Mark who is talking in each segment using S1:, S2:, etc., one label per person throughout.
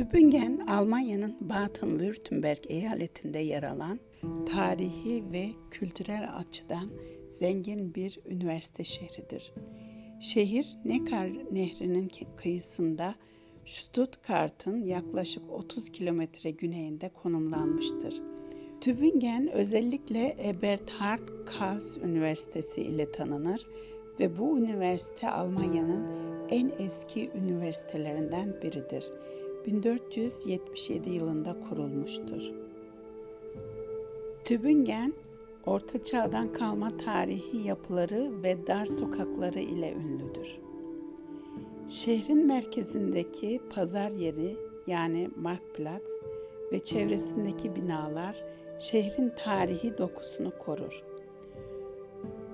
S1: Tübingen, Almanya'nın Baden-Württemberg eyaletinde yer alan tarihi ve kültürel açıdan zengin bir üniversite şehridir. Şehir Neckar Nehri'nin kıyısında Stuttgart'ın yaklaşık 30 kilometre güneyinde konumlanmıştır. Tübingen özellikle Eberhard Karls Üniversitesi ile tanınır ve bu üniversite Almanya'nın en eski üniversitelerinden biridir. 1477 yılında kurulmuştur. Tübingen, Orta Çağ'dan kalma tarihi yapıları ve dar sokakları ile ünlüdür. Şehrin merkezindeki pazar yeri yani Marktplatz ve çevresindeki binalar şehrin tarihi dokusunu korur.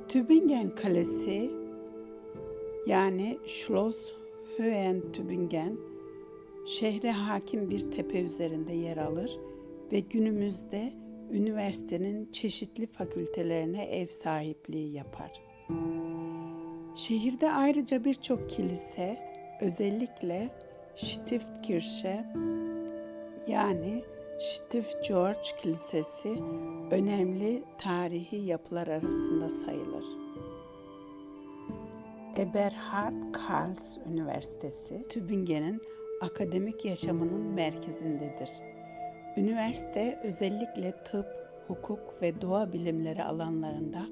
S1: Tübingen Kalesi yani Schloss Hohentübingen şehre hakim bir tepe üzerinde yer alır ve günümüzde üniversitenin çeşitli fakültelerine ev sahipliği yapar. Şehirde ayrıca birçok kilise, özellikle Stiftkirche yani Stift George Kilisesi önemli tarihi yapılar arasında sayılır. Eberhard Karls Üniversitesi, Tübingen'in akademik yaşamının merkezindedir. Üniversite özellikle tıp, hukuk ve doğa bilimleri alanlarında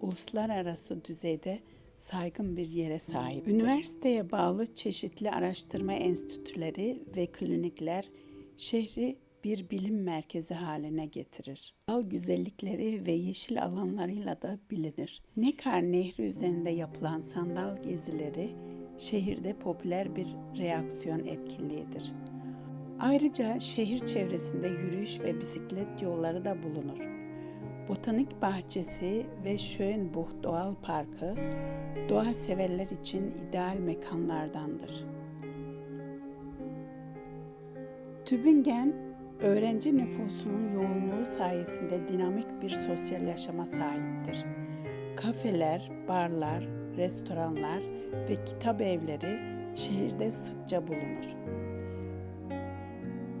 S1: uluslararası düzeyde saygın bir yere sahip. Üniversiteye bağlı çeşitli araştırma enstitüleri ve klinikler şehri bir bilim merkezi haline getirir. Doğal güzellikleri ve yeşil alanlarıyla da bilinir. Neckar Nehri üzerinde yapılan sandal gezileri şehirde popüler bir reaksiyon etkinliğidir. Ayrıca şehir çevresinde yürüyüş ve bisiklet yolları da bulunur. Botanik bahçesi ve Schönbucht Doğal Parkı doğa severler için ideal mekanlardandır. Tübingen, öğrenci nüfusunun yoğunluğu sayesinde dinamik bir sosyal yaşama sahiptir. Kafeler, barlar, restoranlar ve kitap evleri şehirde sıkça bulunur.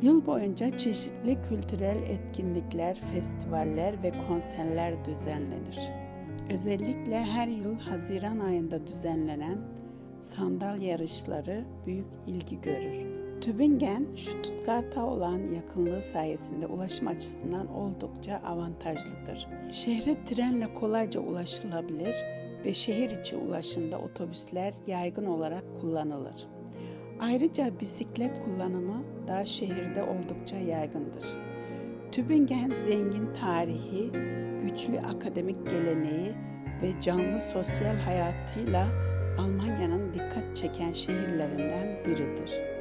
S1: Yıl boyunca çeşitli kültürel etkinlikler, festivaller ve konserler düzenlenir. Özellikle her yıl Haziran ayında düzenlenen sandal yarışları büyük ilgi görür. Tübingen, Stuttgart'a olan yakınlığı sayesinde ulaşım açısından oldukça avantajlıdır. Şehre trenle kolayca ulaşılabilir ve şehir içi ulaşımda otobüsler yaygın olarak kullanılır. Ayrıca bisiklet kullanımı da şehirde oldukça yaygındır. Tübingen zengin tarihi, güçlü akademik geleneği ve canlı sosyal hayatıyla Almanya'nın dikkat çeken şehirlerinden biridir.